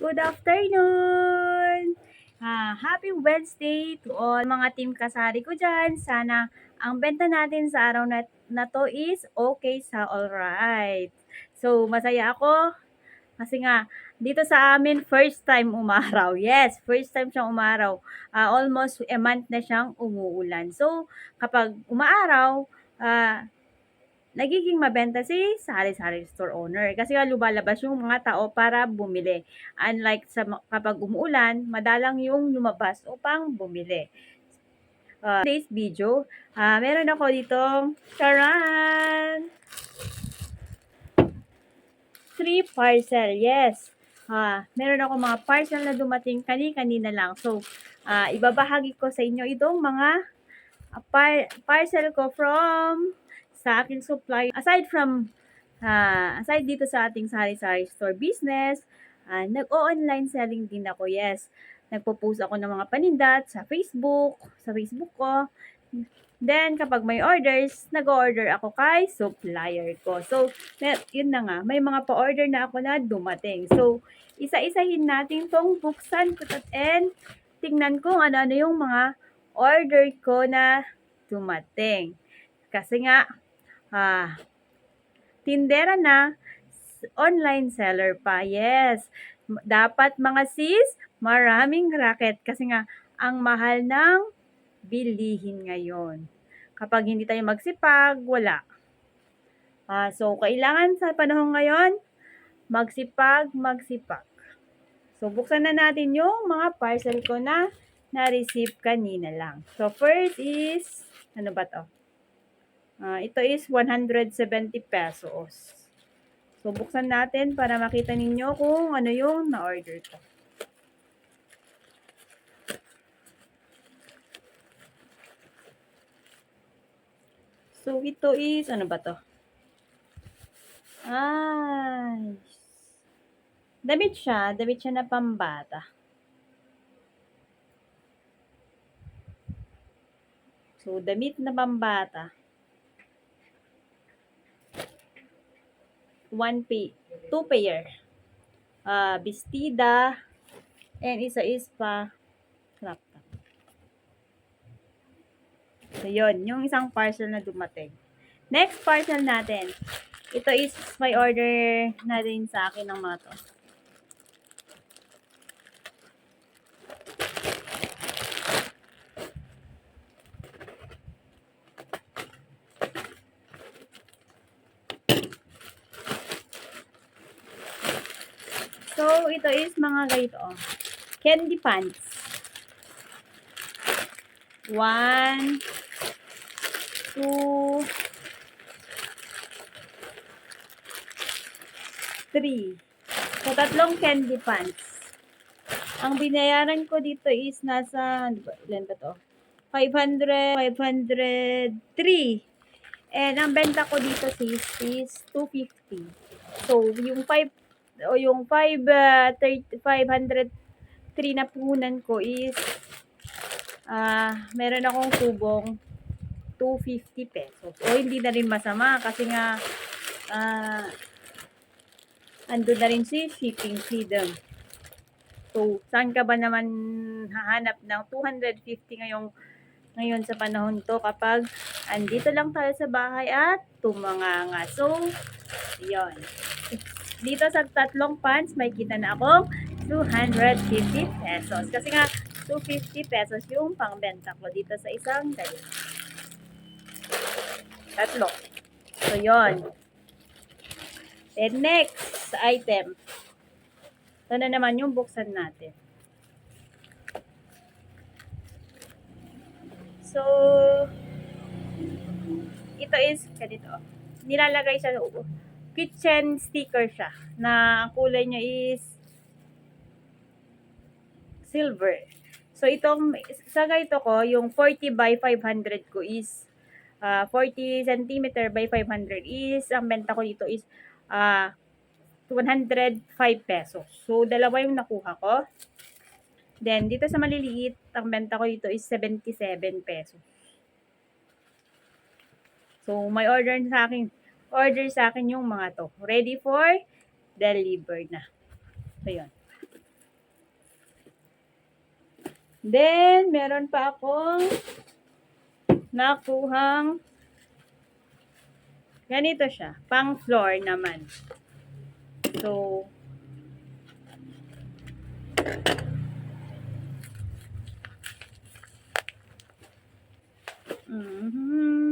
Good afternoon! Ah, happy Wednesday to all mga team kasari ko dyan. Sana ang benta natin sa araw na, na to is okay sa alright. So, masaya ako kasi nga, dito sa amin, first time umaraw. Yes, first time siyang umaraw. Ah, almost a month na siyang umuulan. So, kapag umaaraw, ah, nagiging mabenta si sari-sari store owner. Kasi nga lumalabas yung mga tao para bumili. Unlike sa kapag umuulan, madalang yung lumabas upang bumili. Uh, today's video, ah, meron ako ditong charan! Three parcel, yes. Ah, meron ako mga parcel na dumating kani-kanina lang. So, ah, ibabahagi ko sa inyo itong mga ah, par- parcel ko from sa aking supply. Aside from, ah, aside dito sa ating sari-sari store business, ah, nag-o-online selling din ako, yes. Nagpo-post ako ng mga panindat sa Facebook, sa Facebook ko. Then, kapag may orders, nag-order ako kay supplier ko. So, yun na nga, may mga pa-order na ako na dumating. So, isa-isahin natin tong buksan ko and tingnan ko ano-ano yung mga order ko na dumating. Kasi nga, ah, tindera na, online seller pa. Yes. Dapat mga sis, maraming racket. Kasi nga, ang mahal ng bilihin ngayon. Kapag hindi tayo magsipag, wala. Ah, so, kailangan sa panahon ngayon, magsipag, magsipag. So, buksan na natin yung mga parcel ko na na-receive kanina lang. So, first is, ano ba to? Ah, ito is 170 pesos. So, buksan natin para makita ninyo kung ano yung na-order ko. So, ito is, ano ba to? Ay. Damit siya. Damit siya na pambata. So, damit na pambata. One pay, two pair. Ah, bestida. And isa is pa crop top. So, yun. Yung isang parcel na dumating. Next parcel natin. Ito is may order na din sa akin ng mga to. Ito is mga ganito. oh. Candy pants. One, two, three. So, tatlong candy pants. Ang binayaran ko dito is nasa, ano ilan ba to? 500, 503. And ang benta ko dito sis is 250. So, yung 5, o yung 5, uh, 30, 503 na puhunan ko is, ah, meron akong tubong 250 pesos. O hindi na rin masama kasi nga, ah, ando na rin si shipping fee doon. So, saan ka ba naman hahanap ng 250 ngayong ngayon sa panahon to kapag andito lang tayo sa bahay at tumanganga. So, yon. Dito sa tatlong pants, may kita na akong 250 pesos. Kasi nga, 250 pesos yung pangbenta ko dito sa isang ganito. Tatlo. So, yon. And next item. Ito na naman yung buksan natin. So, ito is ganito. Nilalagay siya kitchen sticker siya na ang kulay niya is silver. So, itong sa ganito ko, yung 40 by 500 ko is ah, 40 cm by 500 is, ang benta ko dito is ah 105 pesos. So, dalawa yung nakuha ko. Then, dito sa maliliit, ang benta ko dito is 77 pesos. So, may order sa akin. Order sa akin yung mga to. Ready for deliver na. So, yun. Then, meron pa akong nakuhang ganito siya. Pang floor naman. So, mhm.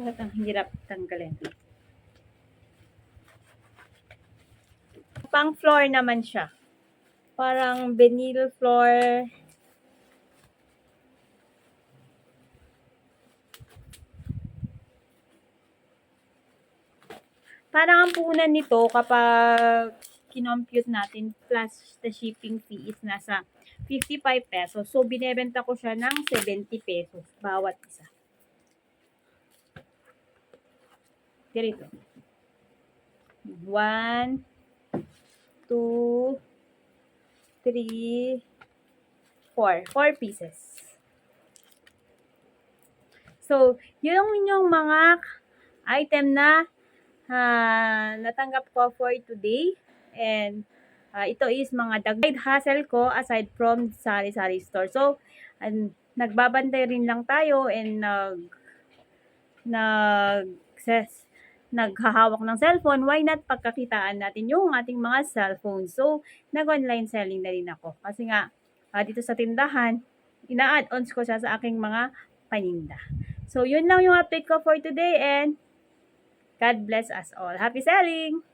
Bakit ang hirap tanggalin? Pang floor naman siya. Parang vinyl floor. Parang ang puhunan nito kapag kinompute natin plus the shipping fee is nasa 55 pesos. So, binebenta ko siya ng 70 pesos bawat isa. Ganito. One, two, three, four. Four pieces. So, yung inyong mga item na ah, natanggap ko for today. And ah, ito is mga dagdag hassle ko aside from sari-sari store. So, and, nagbabantay rin lang tayo and nag nag ses, naghahawak ng cellphone, why not pagkakitaan natin yung ating mga cellphone. So, nag-online selling na rin ako. Kasi nga, ah, dito sa tindahan, ina-add-ons ko siya sa aking mga paninda. So, yun lang yung update ko for today and God bless us all. Happy selling!